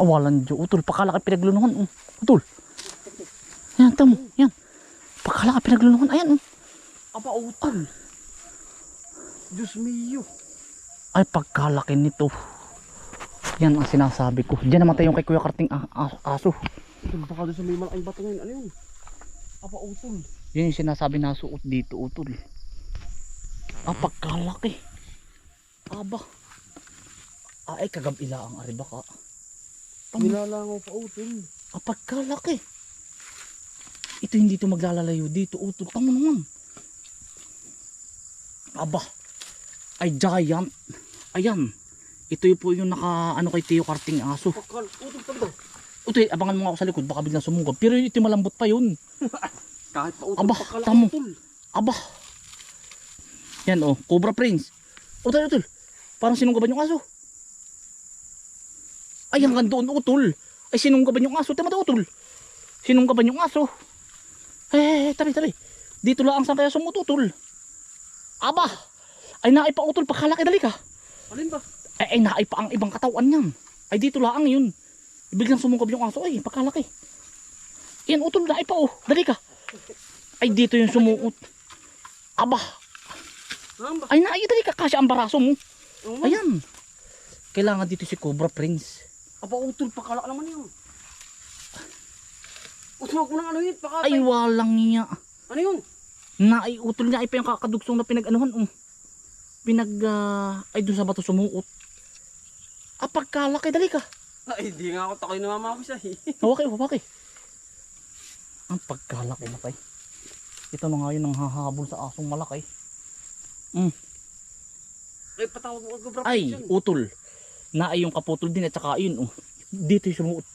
Awalan dyo. Utol, pakalaki pinaglulunuhan. Oh. Utol. Yan, tamo. Yan. Pakalaki pinaglulunuhan. Ayan. Oh. Aba, utol. Diyos mio. Ay, pagkalaki nito. Yan ang sinasabi ko. Diyan namatay yung kay Kuya Karting a- a- aso. Utol, baka doon sa may malaking bato ngayon. Ano yun? Aba, utol. Yun yung sinasabi na suot dito, utol. Ah, pagkalaki. Aba. Ah, ay, kagabila ang ariba ka. Tamo. Nilalangaw pa, utol. Ah, pagkalaki. Ito hindi to maglalalayo dito, utol. Tamo naman. Aba. Ay, giant. Ayan. Ito yung po yung naka, ano kay Tio Karting aso. Pakal, utol talaga. Utoy, abangan mo nga ako sa likod, baka biglang sumungkab. Pero ito malambot pa yun. Kahit pa utol, Aba, pakal tamo. utol. Aba. Yan oh, Cobra Prince. Utol, utol. Parang sinunggaban yung aso. Ay, hanggang doon, utol. Ay, sinunggaban yung aso. Tama daw, utol. Sinunggaban yung aso. Eh, tabi, tabi. Dito lang saan kaya sumututol. Aba. Ay, naipa, utol. Pakalaki, dali ka. Alin ba? Ay, ay, naipa ang ibang katawan niyan. Ay, dito lang yun. Biglang sumungkab yung aso. Ay, pakalaki. Yan, utol, naipa, oh. Dali ka. Ay, dito yung sumuot. Aba. Ay, nai, dali ka. Kasi ang baraso mo. Ayan. Kailangan dito si Cobra Prince. Aba, utol, pakala naman yun. Utol, wag mo nang yun, pakala. Ay, walang niya. Ano yun? Naiutol niya. Ay, pa yung kakadugsong na pinag-anuhan. Oh. Pinag, ah, ay, dun sa bato sumuot. Ah, pagkalaki, dali ka. Ay, hindi nga ako takoy namamawis ay. Hawaki, hawaki. Ang pagkalaki na kay. Ito na nga yun ang hahabol sa asong malaki. Ay, patawag mo. Ay, utol. Na ay yung kaputol din at saka yun. Oh. Dito yung sumuot.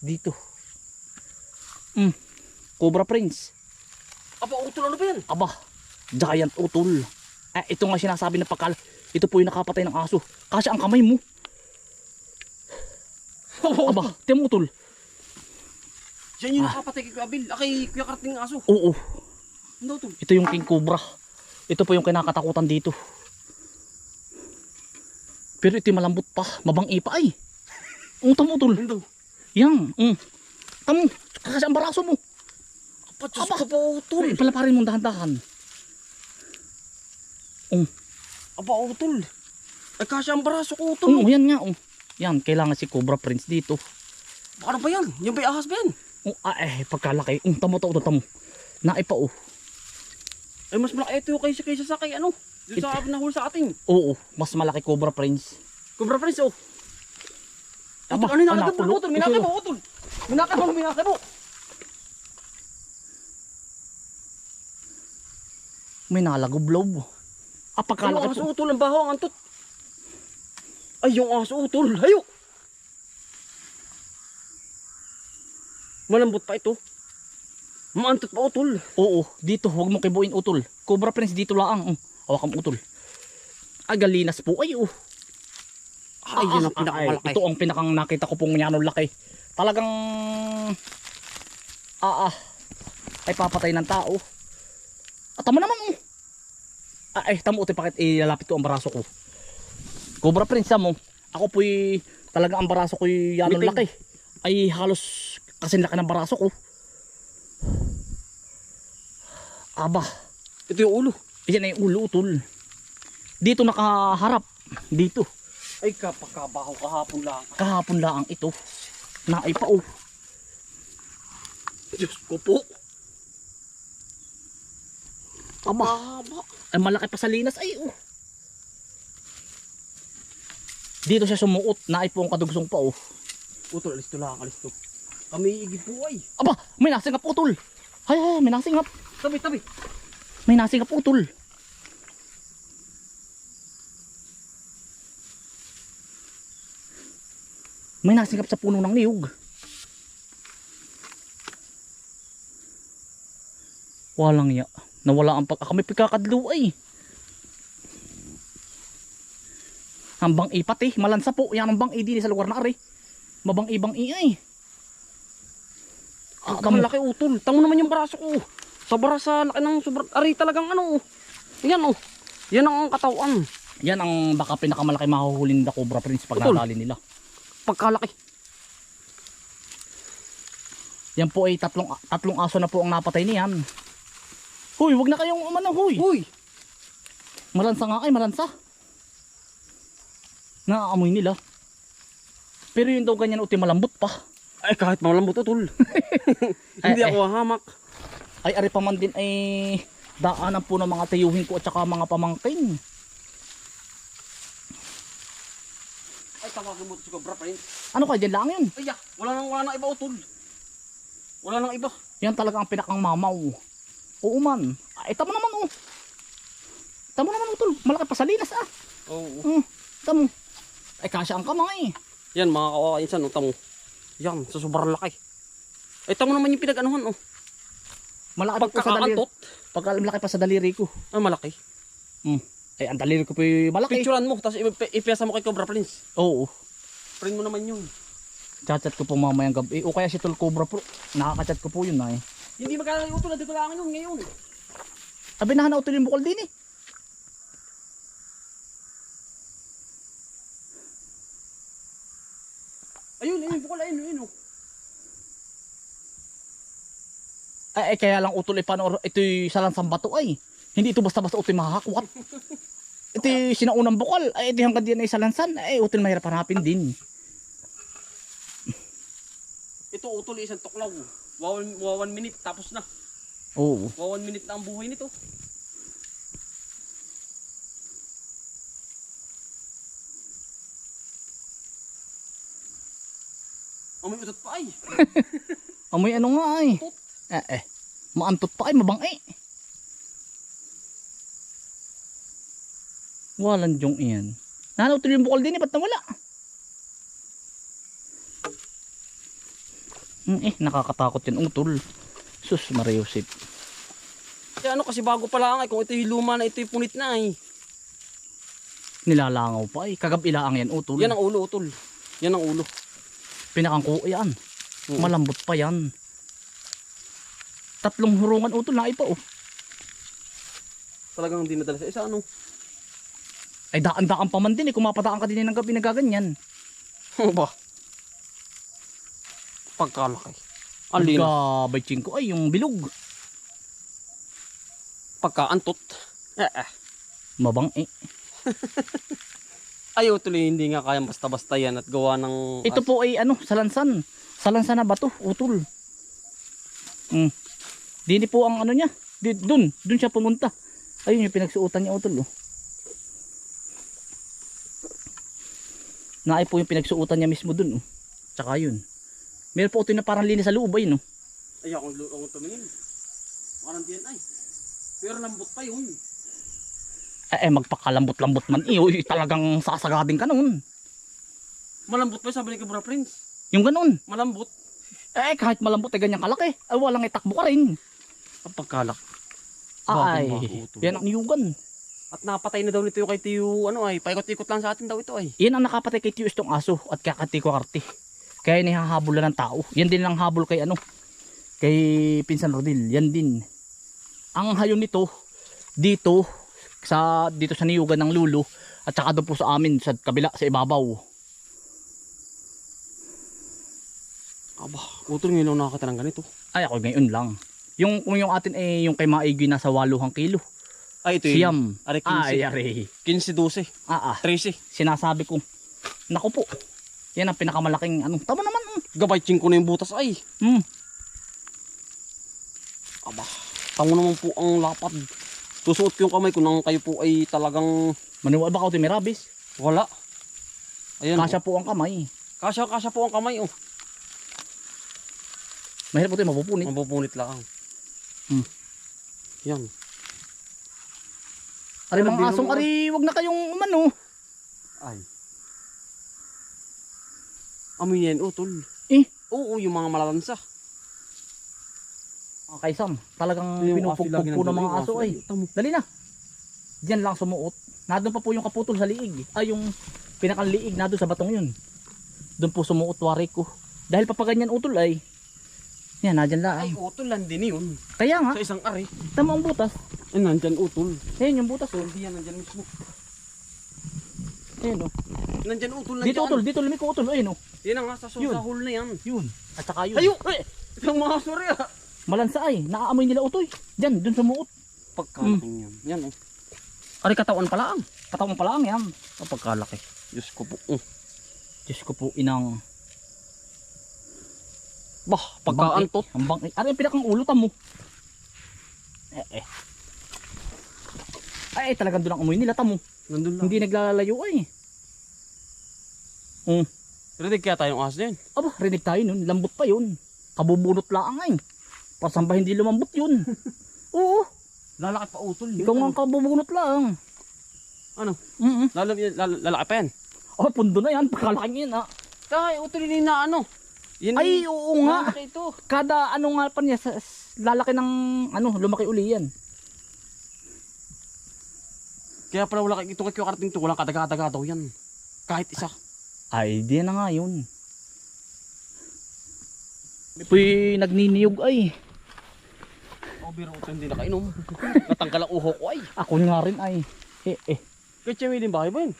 Dito. Mm. Cobra Prince. Aba, utol, ano ba yan? Aba, giant utol. Eh, ito nga sinasabi na pagkal. Ito po yung nakapatay ng aso. Kasi ang kamay mo. Aba, tiyan mo utol. Yan yung Ah. nakapatay kay Kuya Bill. Kay Kuya Karting aso. Oo, Ano utol? ito yung king cobra. Ito po yung kinakatakutan dito. Pero ito yung malambot pa. Mabangi pa ay. Ang tamo utol. Ano? Yan. Mm. Tamo. Kasi ang baraso mo. Aba, Diyos Aba. ko po, utol. Uy, palaparin mo dahan-dahan. Aba, utol. Ay, kasi ang baraso ko, utol. Oo, yan nga. Oh. Yan, kailangan si Cobra Prince dito. Ano ba yan? Yung ba ahas ba yan? Oh, ah, eh, pagkalaki. Um, tamo to, tamo. Naipa, oh. Ay, mas malaki ito kaysa kaysa sa kay ano. Yung sa nahul sa atin. Oo, mas malaki Cobra Prince. Cobra Prince, oh. Utol, ano yung nakakabo, utol? Minakabo, utol. Minakabo, minakabo. May nalagublob. Ah, Ano pagkalaki aso, po. utol? Ang baho, ang antot. Ay, yung aso, utol. Hayo. Malambot pa ito. Maantot pa, utol. Oo, dito, huwag mo kibuin utol. Cobra Prince dito lang. Um, hawakan mo utol. Ah, galinas po. Ay, oh. Ay, yun ang pinakamalaki. Ito ang pinakang nakita ko pong yan laki. Talagang ah ah ay papatay ng tao. At tama naman oh. Ah, ay tamo uti bakit ilalapit ko ang baraso ko. Cobra Prince mo. Ako po'y talagang ang baraso ko yan laki. Ay halos kasi laki ng baraso ko. Aba, Ito yung ulo. Yan ay ulo utol. Dito nakaharap. Dito. Ay, kapakabaho kahapon lang. kahapon lang ito na ay pa oh Diyos ko po. aba Mahaba. ay malaki pa sa linas ay oh dito siya sumuot na ay po ang kadugsong pa oh Utol, alis to lang, alis to. Kami igib po ay. aba may nasingap utol hay hay may nasingap Tabi, tabi. may nasingap utol may nasingap sa puno ng niyog walang ya nawala ang pag kami pagkakadlo ay Hambang ipat eh, malansa po. Yan ang bang din sa lugar na ari. Mabang ibang iay. Ang Ah, malaki utol. Tamo naman yung braso ko. Sa barasa, laki ng sobrang, ari talagang ano. oh. Yan oh. Yan ang katawan. Yan ang baka pinakamalaki mahuhulin na Cobra Prince pag Utol. nadali nila. Pagkalaki. Yan po ay tatlong, tatlong aso na po ang napatay niyan. Huy, wag na kayong umano, huy. Uy! Malansa nga ay, malansa. Naaamoy nila. Pero yun daw ganyan uti malambot pa. Ay, kahit malambot utol. Hindi Eh, ako hahamak. Ay, ari pa man din ay daanan po ng mga tayuhin ko at saka mga pamangkin. Ay, tawagin mo si Cobra Prince. Ano kaya dyan lang yun? Ay, ya, wala nang wala nang iba utol. Wala nang iba. Yan talaga ang pinakang mamaw. Oo man. Ay, tamo naman oh. Tamo naman utol. Malaki pa sa linas ah. Oo. Hmm, tamo. Ay, kasya ang kamay. Yan, mga kawainsan, oh, tamo. Yan, sa sobrang laki. Ay, tamo naman yung pinag-anuhan, oh. Malaki pa sa daliri. Pagka malaki pa sa daliri ko. Ah, malaki. Hmm. Ay, ang daliri ko po yung malaki. Picturean mo, tapos ipi- ipiyasa mo kay Cobra Prince. Oo. Print mo naman yun. Chat-chat ko po mamayang gabi. O kaya si Tol Cobra po. Nakaka-chat ko po yun ay. Hindi magkala yung utol, hindi ko lang yun ngayon. Sabi na na utol yung bukol din eh. Ayun, ayun, bukol, ayun, ayun, oh. Ay, ay, kaya lang utol ay paano ito'y salansang bato ay. Hindi ito basta-basta utol mahahakwat. Ito'y sinaunang bukal. Ay, ito hanggang diyan ay salansan. Ay, utol mahirap hanapin din. Ito utol isang tuklaw. Wawan, wawan minute, tapos na. Oo. Wawan minute na ang buhay nito. Amoy utot pa ay. Amoy ano nga ay. Eh, eh. Maantot pa ay, mabang eh. Walang jong iyan. Nanaw tuloy yung bukol din eh, ba't nawala? Hmm, eh, nakakatakot yan utol. Sus, Mariusip. Eh ano kasi bago pa lang ay kung ito yung luma na ito yung punit na ay. Nilalangaw pa ay. Kagabilaang yan utol. Yan ang ulo utol. Yan ang ulo. Pinakangko yan. Oo. Malambot pa yan. Tatlong hurungan utol na ipa oh. Talagang hindi nadala sa isa ano. Ay daan-daan pa man din eh. Kung mapadaan ka din ng gabi na gaganyan. Ano ba? Pagkalaki. Ang lino. Pagka ko ay yung bilog. Pagkaantot. Eh, eh. Mabang eh. Ayaw tuloy hindi nga kayang basta-basta yan at gawa ng... Ito po ay ano, salansan. Salansan na bato, utol. Hmm. Dini po ang ano niya. Di, dun, dun siya pumunta. Ayun yung pinagsuotan niya utol. Oh. Naay po yung pinagsuotan niya mismo dun. Oh. Tsaka yun. Meron po ito na parang linis sa loob ay no. Ay, akong, akong tumingin. Parang ay. Pero lambot pa yun. Eh, eh magpakalambot-lambot man. Eh, uy, talagang sasagadin ka nun. Malambot pa yun, sabi ni Kabra Prince. Yung ganun. Malambot. Eh, kahit malambot ay ganyan kalaki. Ay, walang itakbo ka rin. Ang pagkalak. Ay, yan ang niyugan. At napatay na daw nito yung kay Tiyo, ano ay, paikot-ikot lang sa atin daw ito ay. Yan ang nakapatay kay Tiyos tong aso at kakati ko karte. Kaya nihahabulan ng tao. Yan din ang habol kay ano, kay Pinsan Rodil. Yan din. Ang hayon nito, dito, sa, dito sa niyugan ng lulo, at saka doon po sa amin, sa kabila, sa ibabaw. Aba, utol ngayon ako nakakita ng ganito. Ay, ako ngayon lang. Yung, kung yung atin ay yung kay Maigi nasa 8 kilo. Ay, ito yun. Siyam. Ari, 15. Ay, ari. 15, 12, Ah, ah. 13. Sinasabi ko, naku po. Yan ang pinakamalaking ano. Tama naman. mm. Gabay ko na yung butas ay. Hmm. Aba, tango naman po ang lapad. Susuot ko yung kamay ko nang kayo po ay talagang Maniwala ba ka ito may rabies? wala. Ayan. Kasya po ang kamay. Kasya, kasya po ang kamay oh. Mahirap po ito mapupunit. Mapupunit lang. Hmm. Yan. Ari mga asong naman- ari, wag na kayong umano. Ay. Amoy yan, utol. Eh. Oo, yung mga malalansa. Mga kaisam, talagang pinupugpog po ng mga aso ay. Dali na. Diyan lang sumuot. Nandun pa po yung kaputol sa liig. Ay yung pinakang liig na doon sa batong yun. Doon po sumuot wari ko. Dahil papaganyan utol ay. Yan, nadyan lang. Ay, utol lang din yun. Kaya nga, Sa isang ari. tama ang butas. Ay, nandyan utol. Ayan yung butas. Oh. Hindi yan, nandyan mismo. Ayan oh. Nandyan utol, nandyan. Dito utol, dito lumiko utol. Ayun oh. Yan ang nga, sa, Yun. sa hole na yan. Yun. At saka yun. Ayo! Eh! Isang mga suri ah. Malansa ay, naaamoy nila utoy. Diyan, dun sumuot. Pagkalaking yan. Yan oh. Ari katawan pala ang. Patawang pala ang yan. Oh, pagkalaki. Diyos ko po. Oh. Diyos ko po, inang... Bah, pagkaantot. Ang bang... Ano yung pinakang ulo tamo? Eh, eh. Ay, talagang doon ang amoy nila tamo. Nandun lang. Hindi naglalalayo ay. Um, Rinig kaya tayong ahas din. aba, rinig tayo nun. Lambot pa yun. Kabubunot lang ay. Pasang ba hindi lumambot yun? Oo, Lalaki pa utol. ikaw nga kabubunot lang. Ano? Mm Lalo, lalo, lalaki pa yan. Oh, pundo na yan. Pagkalaking yan ha. Kaya utol yun na ano. Yan Ay, oo nga. Ito. Kada ano nga pa niya, sa, lalaki ng ano, lumaki uli yan. Kaya pala wala ito kay karating to. Walang kadaga-daga daw yan. Kahit isa. Ay, di na nga yun. Puy, nagniniyog ay. Oh, biro utol hindi nakainom. Natanggal ang uho ko ay. Ako nga rin ay. Eh, eh. Kaya din ba yun?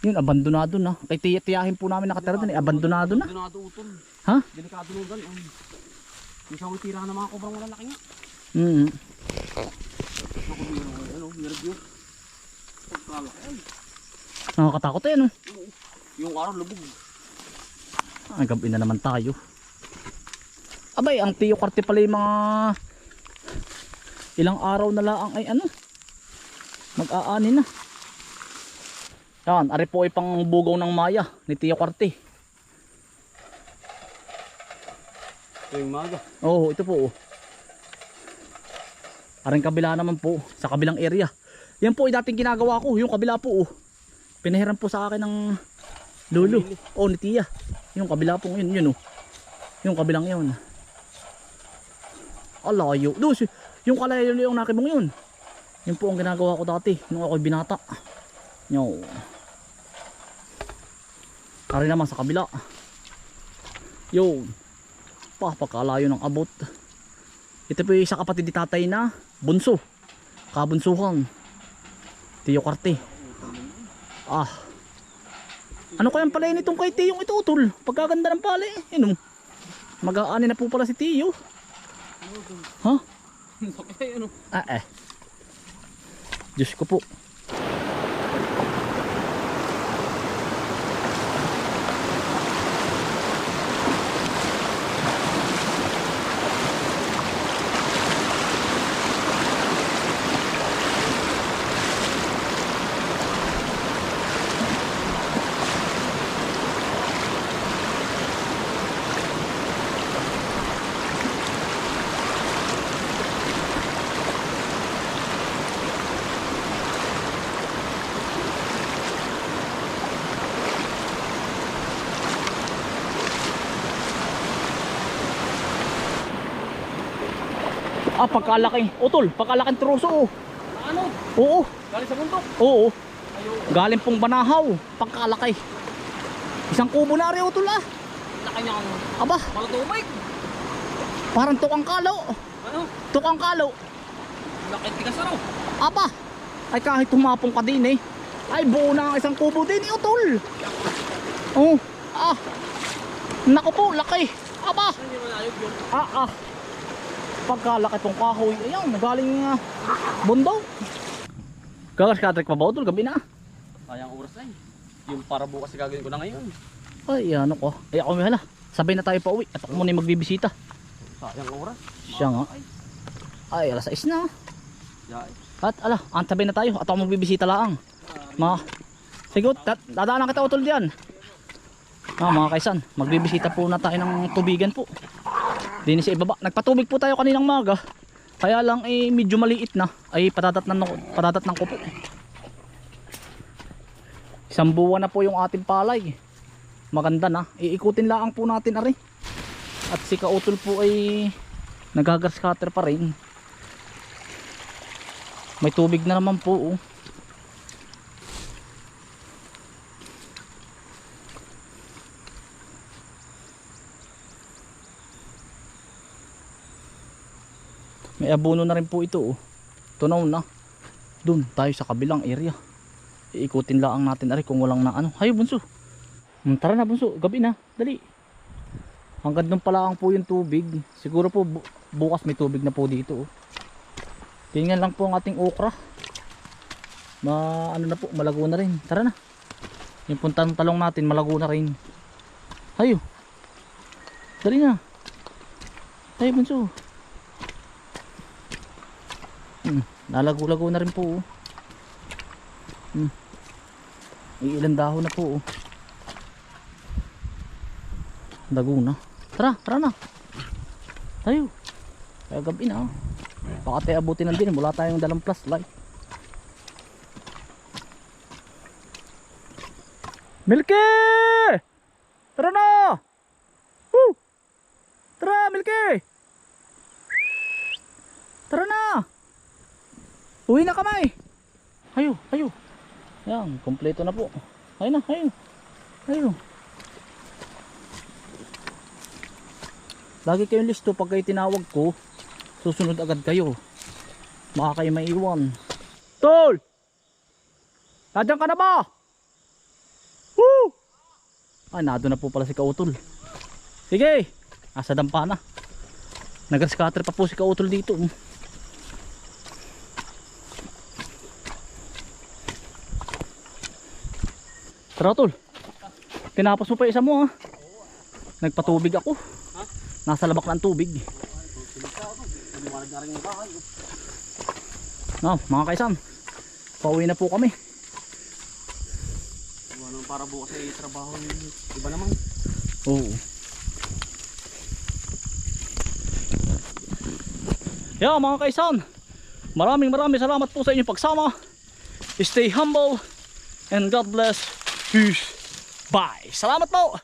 Yun, abandonado na. Kay tiya-tiyahin po namin nakatira doon eh. Abandonado na. Delikado utol. Ha? Delikado nung gan. Ay. Yung sa tira ng mga kobrang malalaki nga. Mm. Ano, ay. Nakakatakot eh, no? Yung araw lubog. Ay, gabi na naman tayo. Abay, ang tiyo karte pala yung mga ilang araw na lang ay ano mag-aani na. Yan, ari po ay pang bugaw ng maya ni Tiyo Karte. Yung maga. Oo, ito po. oh. Aring kabila naman po, sa kabilang area. Yan po dating ginagawa ko, yung kabila po. Oh. Pinahiram po sa akin ng lolo. O, ni Tia. Yung kabila po yun, yun oh. Yung kabilang yun. Alayo. Doon, si- yung kalayo yung nakibong yun. Yun po ang ginagawa ko dati, nung ako'y binata. Yo. Ari naman sa kabila. Yun. Pa pagkalayo ng abot. Ito po yung isa kapatid ni tatay na bunso. Kabunsuhan Tiyo Karte. Ah. Ano kayang palay nitong kay Tiyong ito utol pagkaganda ng palay yun oh. mag-aani na po pala si Tiyo. Ha? Okay, ano? ah eh. Diyos ko po ah pagkalaki utol pagkalaking troso oh. Ano? oo Galing sa bundok. oo galing pong banahaw pagkalaki isang kubo na rin utol ah Laki niya ang aba malatumay. parang tukang kalo Ano? tukang kalo Laki tigas ano? Aba, ay kahit humapong ka din eh. Ay buo na ang isang kubo din eh, utol. Oh, ah. Naku po, laki. Aba, ah ah. Pagkalaki tong kahoy, ayan, galing uh, bundok. Gagas ka pa ba utol, gabi na. Sayang oras na yun. Yung para bukas gagawin ko na ngayon. Ay, ano ko. Ay ako may hala. Sabay na tayo pa uwi. At ako muna yung magbibisita. Sayang oras. Siya nga. Ay, alas 6 na. Yay. At ala, antabay na tayo. At ako magbibisita lang. Mga, sige, tat- dadaanan kita utol diyan. Ah, mga kaisan, magbibisita po na tayo ng tubigan po. Dinis sa ibaba. Nagpatubig po tayo kaninang maga. Kaya lang eh medyo maliit na. Ay patatat na patatat ng kupo. Isang buwan na po yung ating palay. Maganda na. Iikutin lang po natin ari. At si Kautol po ay nagagas cutter pa rin. May tubig na naman po. Oh. May abono na rin po ito. Oh. Tunaw na. Doon tayo sa kabilang area. Iikutin lang natin ari kung walang na ano. Hayo bunso. Hmm, tara na bunso, gabi na. Dali. Hanggang doon pala ang po yung tubig. Siguro po bu- bukas may tubig na po dito. Oh. Tingnan lang po ang ating okra. Ma ano na po, malago na rin. Tara na. Yung puntang talong natin, malago na rin. Hayo. Dali na. Tayo bunso. Hmm, nalago-lago na rin po. Oh. Hmm. May ilang dahon na po. Oh. Lago na. Tara, tara na. Tayo. Kaya gabi na. oh. Baka tayo abutin ng din. Wala tayong dalang flashlight. Milky! Tara na! Woo! Tara, Milky! Tara na! Uwi na kamay! Ayo, ayo. Yan, kompleto na po. Ayun na, ayun. Ayun. Lagi kayong listo pag kayo tinawag ko, susunod agad kayo. Baka kayo maiwan. Tol! Nandiyan ka na ba? Woo! Ay, nado na po pala si Kautol. Sige, nasa dampa na. Nag-scatter pa po si Kautol dito. Tara, Tol. Tinapos mo pa isa mo, ha? Nagpatubig ako. Nasa labak ng tubig. No, mga kaisan. Pauwi na po kami. Ano para bukas ay trabaho iba naman. Oo. Yeah, mga kaisan. Maraming maraming salamat po sa inyong pagsama. Stay humble and God bless. Peace. Bye. Salamat po.